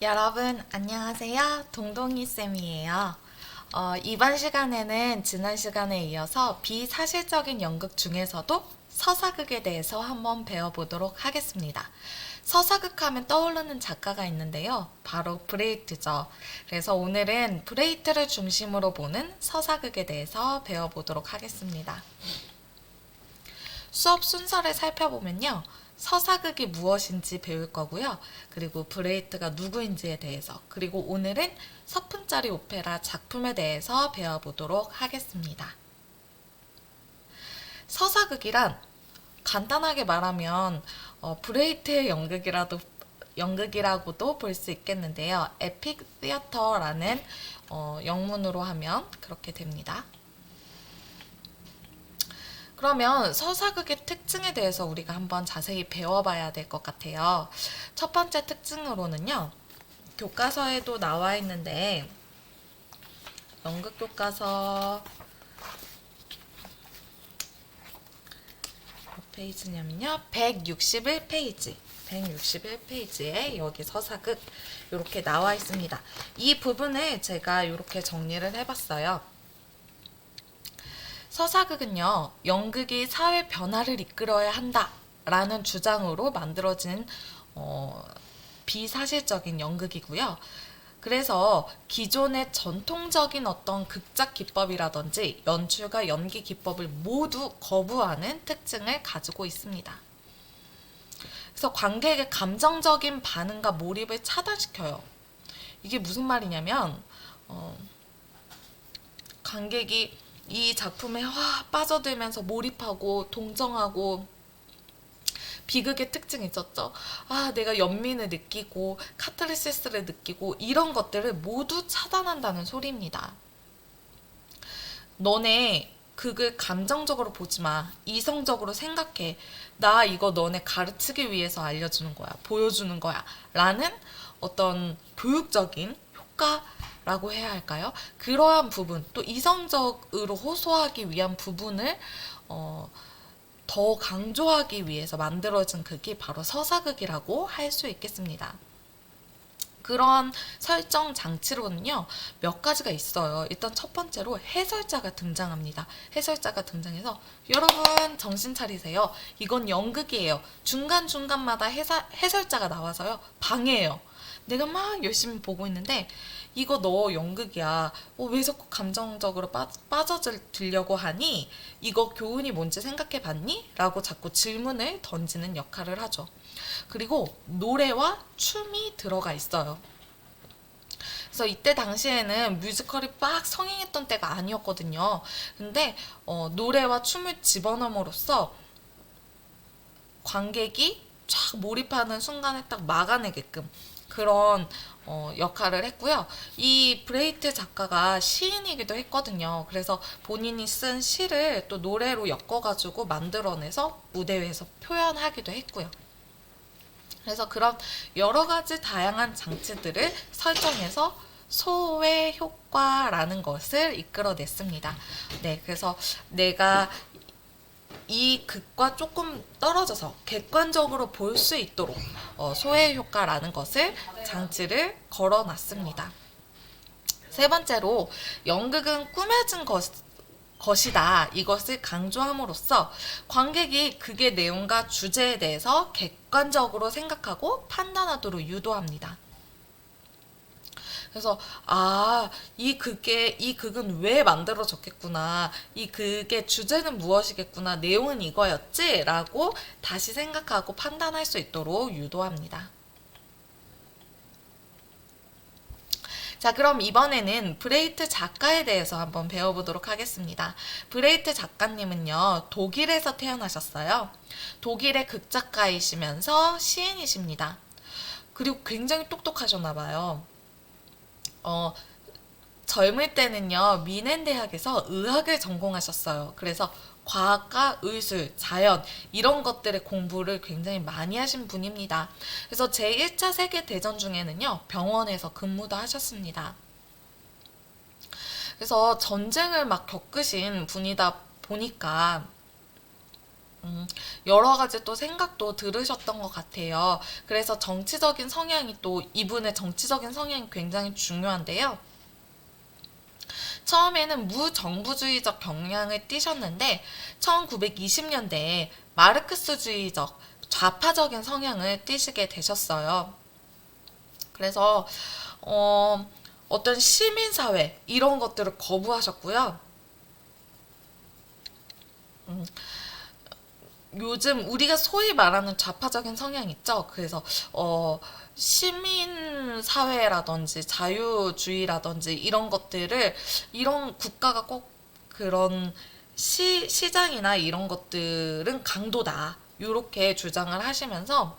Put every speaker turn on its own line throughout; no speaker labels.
여러분 안녕하세요. 동동이 쌤이에요. 어, 이번 시간에는 지난 시간에 이어서 비사실적인 연극 중에서도 서사극에 대해서 한번 배워보도록 하겠습니다. 서사극 하면 떠오르는 작가가 있는데요. 바로 브레이트죠. 그래서 오늘은 브레이트를 중심으로 보는 서사극에 대해서 배워보도록 하겠습니다. 수업 순서를 살펴보면요. 서사극이 무엇인지 배울 거고요. 그리고 브레이트가 누구인지에 대해서, 그리고 오늘은 서푼짜리 오페라 작품에 대해서 배워보도록 하겠습니다. 서사극이란 간단하게 말하면 어, 브레이트의 연극이라도 연극이라고도 볼 수 있겠는데요. 에픽 시어터라는 어, 영문으로 하면 그렇게 됩니다. 그러면 서사극의 특징에 대해서 우리가 한번 자세히 배워봐야 될 것 같아요. 첫 번째 특징으로는요, 교과서에도 나와 있는데, 연극 교과서 몇 페이지냐면요, 161페이지. 161페이지에 여기 서사극 이렇게 나와 있습니다. 이 부분을 제가 이렇게 정리를 해봤어요. 서사극은요, 연극이 사회 변화를 이끌어야 한다라는 주장으로 만들어진 어, 비사실적인 연극이고요. 그래서 기존의 전통적인 어떤 극작 기법이라든지 연출과 연기 기법을 모두 거부하는 특징을 가지고 있습니다. 그래서 관객의 감정적인 반응과 몰입을 차단시켜요. 이게 무슨 말이냐면, 어, 관객이 이 작품에 와 빠져들면서 몰입하고 동정하고 비극의 특징이 있었죠. 아, 내가 연민을 느끼고 카타르시스를 느끼고 이런 것들을 모두 차단한다는 소리입니다. 너네 극을 감정적으로 보지 마. 이성적으로 생각해. 나 이거 너네 가르치기 위해서 알려주는 거야. 보여주는 거야. 라는 어떤 교육적인 효과 라고 해야 할까요? 그러한 부분, 또 이성적으로 호소하기 위한 부분을 어, 더 강조하기 위해서 만들어진 극이 바로 서사극이라고 할 수 있겠습니다. 그런 설정 장치로는요, 몇 가지가 있어요. 일단 첫 번째로 해설자가 등장합니다. 해설자가 등장해서, 여러분, 정신 차리세요. 이건 연극이에요. 중간중간마다 해사, 해설자가 나와서요, 방해해요. 내가 막 열심히 보고 있는데, 이거 너 연극이야. 어, 왜 자꾸 감정적으로 빠, 빠져들려고 하니? 이거 교훈이 뭔지 생각해 봤니? 라고 자꾸 질문을 던지는 역할을 하죠. 그리고 노래와 춤이 들어가 있어요. 그래서 이때 당시에는 뮤지컬이 빡 성행했던 때가 아니었거든요. 근데 어, 노래와 춤을 집어넣음으로써 관객이 쫙 몰입하는 순간에 딱 막아내게끔 그런 어, 역할을 했고요. 이 브레이트 작가가 시인이기도 했거든요. 그래서 본인이 쓴 시를 또 노래로 엮어가지고 만들어내서 무대 위에서 표현하기도 했고요. 그래서 그런 여러 가지 다양한 장치들을 설정해서 소외 효과라는 것을 이끌어냈습니다. 네, 그래서 내가 이 극과 조금 떨어져서 객관적으로 볼 수 있도록 어, 소외 효과라는 것을 장치를 걸어놨습니다. 세 번째로 연극은 꾸며진 것, 것이다. 이것을 강조함으로써 관객이 극의 내용과 주제에 대해서 객관적으로 생각하고 판단하도록 유도합니다. 그래서 아, 이 극의 이 극은 왜 만들어졌겠구나. 이 극의 주제는 무엇이겠구나. 내용은 이거였지라고 다시 생각하고 판단할 수 있도록 유도합니다. 자, 그럼 이번에는 브레이트 작가에 대해서 한번 배워보도록 하겠습니다. 브레이트 작가님은요, 독일에서 태어나셨어요. 독일의 극작가이시면서 시인이십니다. 그리고 굉장히 똑똑하셨나봐요. 어, 젊을 때는요, 미넨 대학에서 의학을 전공하셨어요. 그래서 과학과 의술, 자연 이런 것들의 공부를 굉장히 많이 하신 분입니다. 그래서 제1차 세계대전 중에는요, 병원에서 근무도 하셨습니다. 그래서 전쟁을 막 겪으신 분이다 보니까 음, 여러 가지 또 생각도 들으셨던 것 같아요. 그래서 정치적인 성향이 또 이분의 정치적인 성향이 굉장히 중요한데요. 처음에는 무정부주의적 경향을 띠셨는데 1920년대에 마르크스주의적 좌파적인 성향을 띠시게 되셨어요. 그래서 어, 어떤 시민사회 이런 것들을 거부하셨고요. 음, 요즘 우리가 소위 말하는 좌파적인 성향 있죠. 그래서 어 시민 사회라든지 자유주의라든지 이런 것들을 이런 국가가 꼭 그런 시 시장이나 이런 것들은 강도다. 이렇게 주장을 하시면서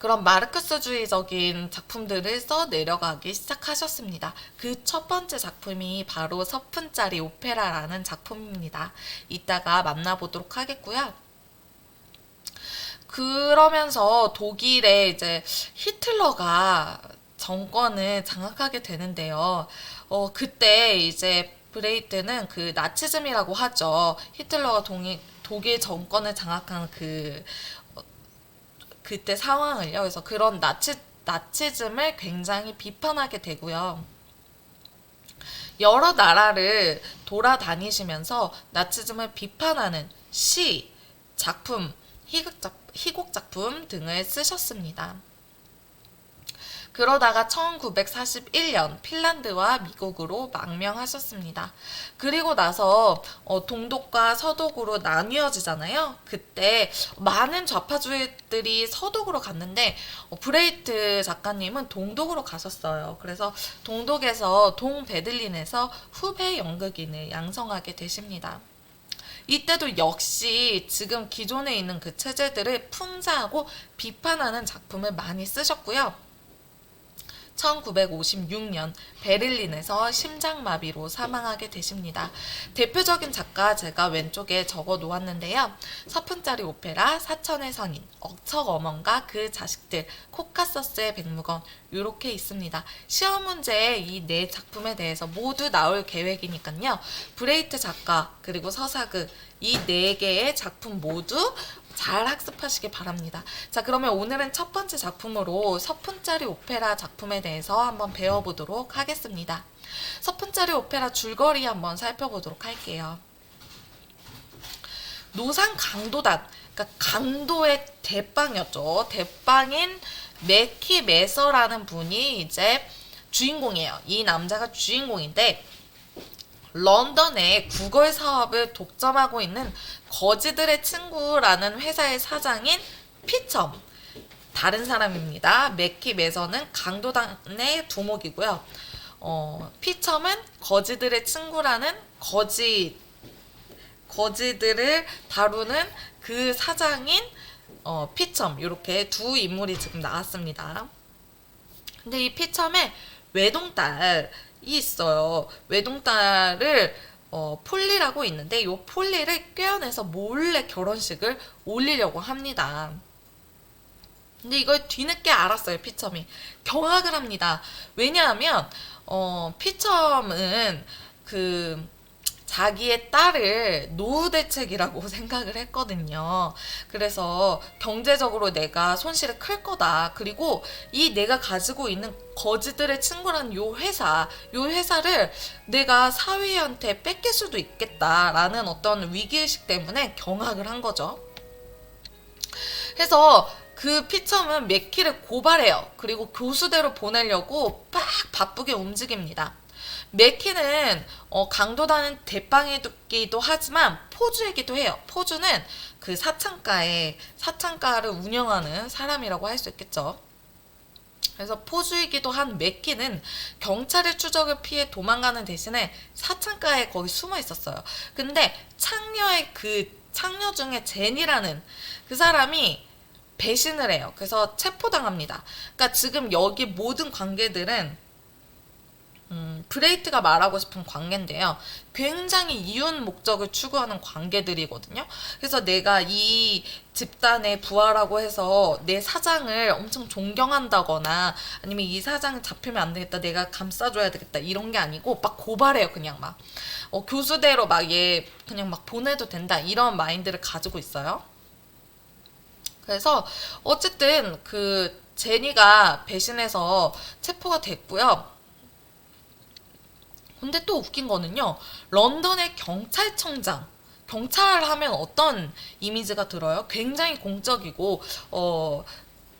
그런 마르크스주의적인 작품들을 써 내려가기 시작하셨습니다. 그 첫 번째 작품이 바로 서푼짜리 오페라라는 작품입니다. 이따가 만나보도록 하겠고요. 그러면서 독일에 이제 히틀러가 정권을 장악하게 되는데요. 어, 그때 이제 브레이트는 그 나치즘이라고 하죠. 히틀러가 동이, 독일 정권을 장악한 그 어, 그때 상황을요. 그래서 그런 나치 나치즘을 굉장히 비판하게 되고요. 여러 나라를 돌아다니시면서 나치즘을 비판하는 시, 작품, 희극 작, 희곡 작품 등을 쓰셨습니다. 그러다가 1941년 핀란드와 미국으로 망명하셨습니다. 그리고 나서 어, 동독과 서독으로 나뉘어지잖아요. 그때 많은 좌파주의들이 서독으로 갔는데 어, 브레이트 작가님은 동독으로 가셨어요. 그래서 동독에서 동베들린에서 후배 연극인을 양성하게 되십니다. 이때도 역시 지금 기존에 있는 그 체제들을 풍자하고 비판하는 작품을 많이 쓰셨고요. 1956년 베를린에서 심장마비로 사망하게 되십니다. 대표적인 작가 제가 왼쪽에 적어 놓았는데요. 서푼짜리 오페라, 사천의 선인, 억척어먼과 그 자식들, 코카서스의 백무건 이렇게 있습니다. 시험 문제에 이 네 작품에 대해서 모두 나올 계획이니까요. 브레이트 작가 그리고 서사그 이네 개의 작품 모두 잘 학습하시기 바랍니다. 자, 그러면 오늘은 첫 번째 작품으로 서푼짜리 오페라 작품에 대해서 한번 배워보도록 하겠습니다. 서푼짜리 오페라 줄거리 한번 살펴보도록 할게요. 노상 강도단, 그러니까 강도의 대빵이었죠. 대빵인 메키 메서라는 분이 이제 주인공이에요. 이 남자가 주인공인데 런던에 구걸 사업을 독점하고 있는 거지들의 친구라는 회사의 사장인 피첨. 다른 사람입니다. 맥키 매서는 강도단의 두목이고요. 어, 피첨은 거지들의 친구라는 거지 거지들을 다루는 그 사장인 어, 피첨 이렇게 두 인물이 지금 나왔습니다. 근데 이 피첨의 외동딸이 있어요. 외동딸을 어, 폴리라고 있는데 이 폴리를 꿰어내서 몰래 결혼식을 올리려고 합니다. 근데 이걸 뒤늦게 알았어요, 피첨이. 경악을 합니다. 왜냐하면, 어, 피첨은 그, 자기의 딸을 노후 대책이라고 생각을 했거든요. 그래서 경제적으로 내가 손실이 클 거다. 그리고 이 내가 가지고 있는 거지들의 친구라는 요 회사, 요 회사를 내가 사위한테 뺏길 수도 있겠다라는 어떤 위기의식 때문에 경악을 한 거죠. 해서 그 피첨은 맥키를 고발해요. 그리고 교수대로 보내려고 빡 바쁘게 움직입니다. 맥키는 어, 강도다는 대빵이기도 하지만 포주이기도 해요. 포주는 그 사창가의 사창가를 운영하는 사람이라고 할 수 있겠죠. 그래서 포주이기도 한 맥키는 경찰의 추적을 피해 도망가는 대신에 사창가에 거기 숨어 있었어요. 근데 창녀의 그 창녀 중에 제니라는 그 사람이 배신을 해요. 그래서 체포당합니다. 그러니까 지금 여기 모든 관계들은 음, 브레이트가 말하고 싶은 관계인데요. 굉장히 이윤 목적을 추구하는 관계들이거든요. 그래서 내가 이 집단의 부하라고 해서 내 사장을 엄청 존경한다거나 아니면 이 사장 잡히면 안 되겠다, 내가 감싸줘야 되겠다 이런 게 아니고 막 고발해요, 그냥 막. 어, 교수대로 막 얘 그냥 막 보내도 된다 이런 마인드를 가지고 있어요. 그래서 어쨌든 그 제니가 배신해서 체포가 됐고요. 근데 또 웃긴 거는요. 런던의 경찰청장 경찰 하면 어떤 이미지가 들어요? 굉장히 공적이고 어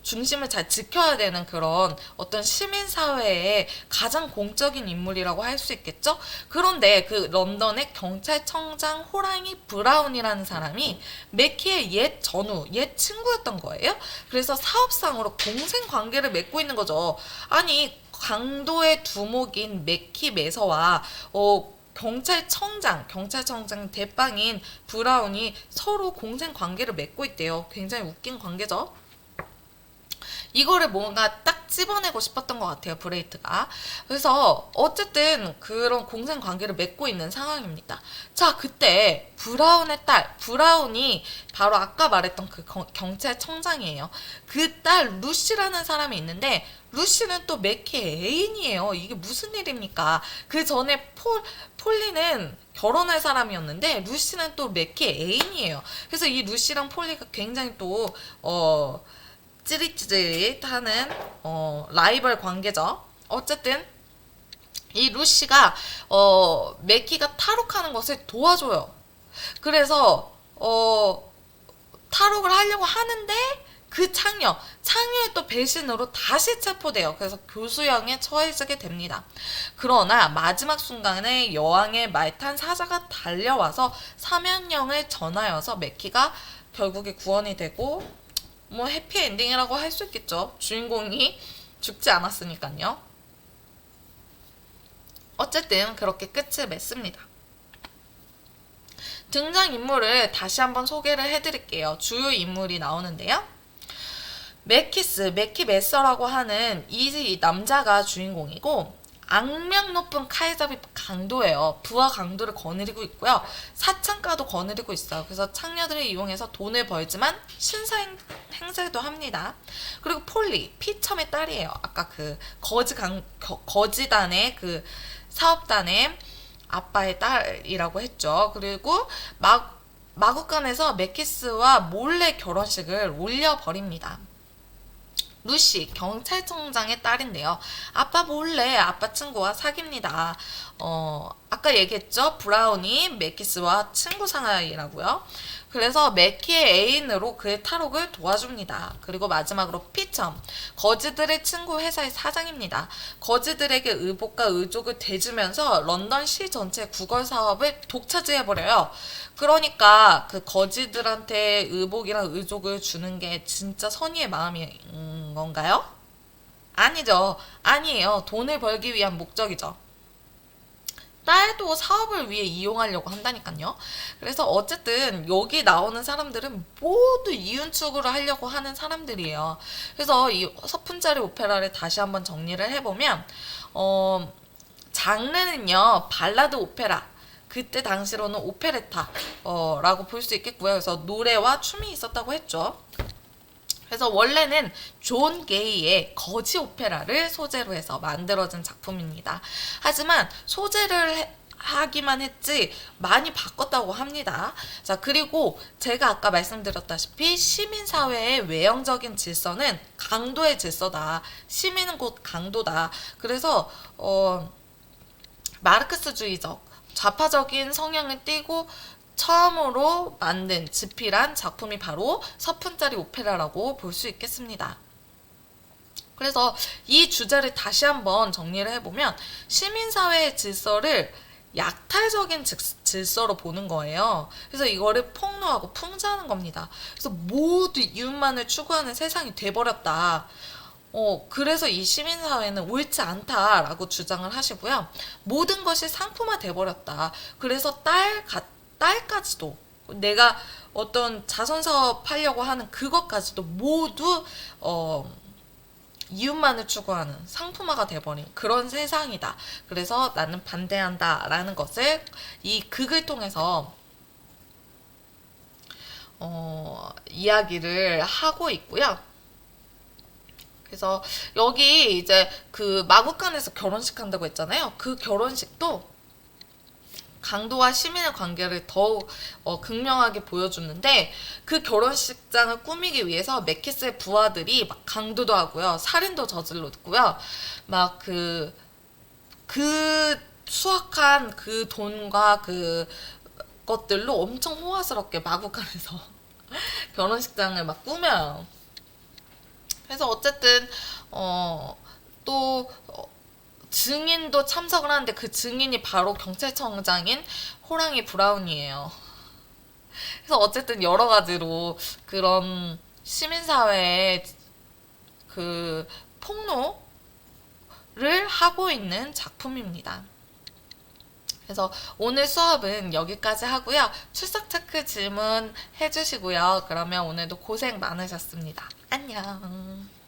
중심을 잘 지켜야 되는 그런 어떤 시민사회의 가장 공적인 인물이라고 할 수 있겠죠? 그런데 그 런던의 경찰청장 호랑이 브라운이라는 사람이 맥키의 옛 전우, 옛 친구였던 거예요. 그래서 사업상으로 공생 관계를 맺고 있는 거죠. 아니, 강도의 두목인 맥키 매서와 어, 경찰청장, 경찰청장 대빵인 브라운이 서로 공생 관계를 맺고 있대요. 굉장히 웃긴 관계죠. 이거를 뭔가 딱 집어내고 싶었던 것 같아요, 브레이트가. 그래서 어쨌든 그런 공생 관계를 맺고 있는 상황입니다. 자, 그때 브라운의 딸, 브라운이 바로 아까 말했던 그 경- 경찰청장이에요. 그 딸 루시라는 사람이 있는데 루시는 또 맥키의 애인이에요. 이게 무슨 일입니까? 그 전에 폴, 폴리는 결혼할 사람이었는데 루시는 또 맥키의 애인이에요. 그래서 이 루시랑 폴리가 굉장히 또 어. 찌릿찌릿하는 어, 라이벌 관계죠. 어쨌든 이 루시가 어, 맥키가 탈옥하는 것을 도와줘요. 그래서 어, 탈옥을 하려고 하는데 그 창녀, 창녀의 또 배신으로 다시 체포돼요. 그래서 교수형에 처해지게 됩니다. 그러나 마지막 순간에 여왕의 말탄 사자가 달려와서 사면령을 전하여서 맥키가 결국에 구원이 되고 뭐 해피엔딩이라고 할 수 있겠죠. 주인공이 죽지 않았으니까요. 어쨌든 그렇게 끝을 맺습니다. 등장 인물을 다시 한번 소개를 해드릴게요. 주요 인물이 나오는데요. 맥키스, 맥키 메서라고 하는 이 남자가 주인공이고 악명 높은 카이자비 강도예요. 부하 강도를 거느리고 있고요. 사창가도 거느리고 있어요. 그래서 창녀들을 이용해서 돈을 벌지만 신사 행- 행세도 합니다. 그리고 폴리, 피첨의 딸이에요. 아까 그 거지 강, 거, 거지단의 그 사업단의 아빠의 딸이라고 했죠. 그리고 막 마구간에서 맥키스와 몰래 결혼식을 올려버립니다. 루시 경찰청장의 딸인데요. 아빠 몰래 아빠 친구와 사깁니다. 어, 아까 얘기했죠. 브라운이 맥키스와 친구 사이라고요. 그래서 맥키의 애인으로 그의 탈옥을 도와줍니다. 그리고 마지막으로 피첨 거지들의 친구 회사의 사장입니다. 거지들에게 의복과 의족을 대주면서 런던 시 전체 구걸 사업을 독차지해버려요. 그러니까 그 거지들한테 의복이랑 의족을 주는 게 진짜 선의의 마음인 건가요? 아니죠. 아니에요. 돈을 벌기 위한 목적이죠. 딸도 사업을 위해 이용하려고 한다니까요. 그래서 어쨌든 여기 나오는 사람들은 모두 이윤 추구를 하려고 하는 사람들이에요. 그래서 이 서푼자리 오페라를 다시 한번 정리를 해보면 어, 장르는요 발라드 오페라. 그때 당시로는 오페레타라고 볼 수 있겠고요. 그래서 노래와 춤이 있었다고 했죠. 그래서 원래는 존 게이의 거지 오페라를 소재로 해서 만들어진 작품입니다. 하지만 소재를 해- 하기만 했지 많이 바꿨다고 합니다. 자, 그리고 제가 아까 말씀드렸다시피 시민사회의 외형적인 질서는 강도의 질서다. 시민은 곧 강도다. 그래서, 어, 마르크스주의적, 좌파적인 성향을 띠고 처음으로 만든 집필한 작품이 바로 서푼짜리 오페라라고 볼 수 있겠습니다. 그래서 이 주제를 다시 한번 정리를 해보면 시민사회의 질서를 약탈적인 질- 질서로 보는 거예요. 그래서 이거를 폭로하고 풍자하는 겁니다. 그래서 모두 이웃만을 추구하는 세상이 돼버렸다. 어, 그래서 이 시민사회는 옳지 않다라고 주장을 하시고요. 모든 것이 상품화 돼버렸다. 그래서 딸, 가, 딸까지도 내가 어떤 자선 사업 하려고 하는 그것까지도 모두, 어, 이윤만을 추구하는 상품화가 돼버린 그런 세상이다. 그래서 나는 반대한다라는 것을 이 극을 통해서 어, 이야기를 하고 있고요. 그래서 여기 이제 그 마구간에서 결혼식 한다고 했잖아요. 그 결혼식도 강도와 시민의 관계를 더욱 어, 극명하게 보여주는데 그 결혼식장을 꾸미기 위해서 맥키스의 부하들이 막 강도도 하고요, 살인도 저질렀고요, 막 그그 수확한 그 돈과 그 것들로 엄청 호화스럽게 마구간에서 결혼식장을 막 꾸며요. 그래서 어쨌든 어 또 증인도 참석을 하는데 그 증인이 바로 경찰청장인 호랑이 브라운이에요. 그래서 어쨌든 여러 가지로 그런 시민사회의 그 폭로를 하고 있는 작품입니다. 그래서 오늘 수업은 여기까지 하고요. 출석 체크 질문 해주시고요. 그러면 오늘도 고생 많으셨습니다. 안녕.